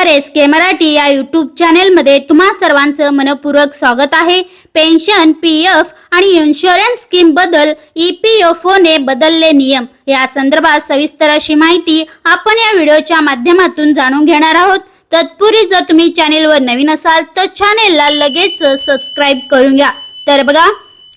नमस्कार एस के मराठी या यूट्यूब चॅनेलमध्ये तुम्हा सर्वांचं मनपूर्वक स्वागत आहे. पेन्शन पी एफ आणि इन्शुरन्स स्कीमबद्दल ई पी एफ ओने बदलले नियम. या संदर्भात सविस्तर अशी माहिती आपण या व्हिडिओच्या माध्यमातून जाणून घेणार आहोत. तत्पूर्वी जर तुम्ही चॅनेलवर नवीन असाल तर चॅनेलला लगेच सबस्क्राईब करून घ्या. तर बघा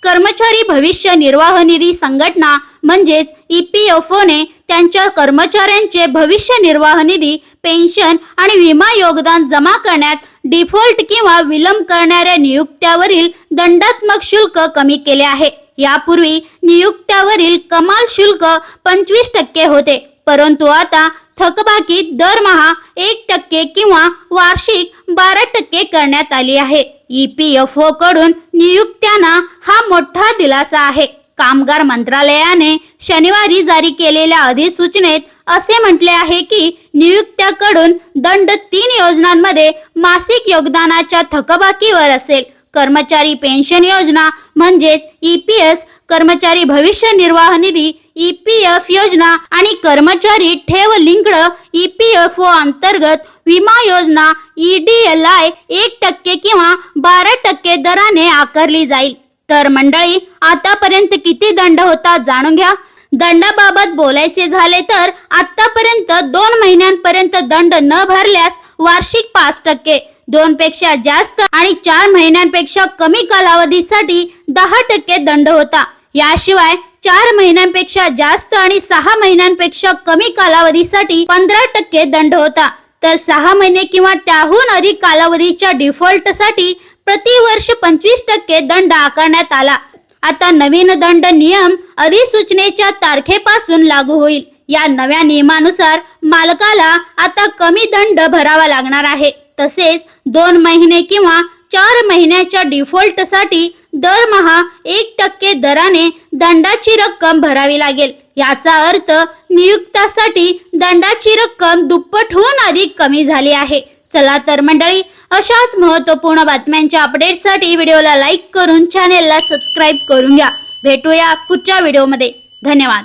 कर्मचारी भविष्य निर्वाह निधी संघटना म्हणजेच ई पी एफ ओने त्यांच्या कर्मचाऱ्यांचे भविष्य निर्वाह निधी पेन्शन आणि विमा योगदान जमा करण्यात डिफॉल्ट किंवा विलंब करणाऱ्या नियुक्त्यावरील दंडात्मक शुल्क कमी केले आहे. यापूर्वी नियुक्त्यावरील कमाल शुल्क पंचवीस टक्के होते परंतु आता थकबाकी दरमहा एक टक्के किंवा वार्षिक बारा टक्के करण्यात आली आहे. ई पी एफ ओ कडून नियुक्त्यांना हा मोठा दिलासा आहे. कामगार मंत्रालयाने शनिवारी जारी केलेल्या अधिसूचनेत असे म्हटले आहे की नियुक्त्याकडून दंड तीन योजनांमध्ये मासिक योगदानाच्या थकबाकीवर असेल. कर्मचारी पेन्शन योजना म्हणजेच ई पी एस कर्मचारी भविष्य निर्वाह निधी ई पी एफ योजना आणि कर्मचारी ठेव linked E P F O अंतर्गत विमा योजना ई डी एल आय एक टक्के किंवा बारा टक्के दराने आकारली जाईल. तर मंडळी आतापर्यंत किती दंड होता जाणून घ्या. दंडाबाबत बोलायचे झाले तर आतापर्यंत दोन महिन्यांपर्यंत दंड न भरल्यास वार्षिक पाच टक्के. दोन पेक्षा जास्त आणि चार महिन्यांपेक्षा कमी कालावधीसाठी दहा टक्के दंड होता. याशिवाय चार महिन्यांपेक्षा जास्त आणि सहा महिन्यांपेक्षा कमी कालावधीसाठी पंधरा टक्के दंड होता. तर सहा महिने किंवा त्याहून अधिक कालावधीच्या डिफॉल्टसाठी प्रतिवर्ष पंचवीस टक्के दंड आकारण्यात आला. आता नवीन दंड नियम अधिसूचनेच्या तारखेपासून लागू होईल. या नव्या नियमानुसार मालकाला आता कमी दंड भरावा लागणार आहे. तसेच दोन महिने किंवा चार महिन्याच्या डिफॉल्टसाठी दरमहा एक टक्के दराने दंडाची रक्कम भरावी लागेल. याचा अर्थ नियुक्तासाठी दंडाची रक्कम दुप्पटहून अधिक कमी झाली आहे. चला तर मंडळी अशाच महत्त्वपूर्ण बातम्यांच्या अपडेटसाठी व्हिडिओला लाईक करून चॅनेलला सबस्क्राईब करून घ्या. भेटूया पुढच्या व्हिडिओमध्ये. धन्यवाद.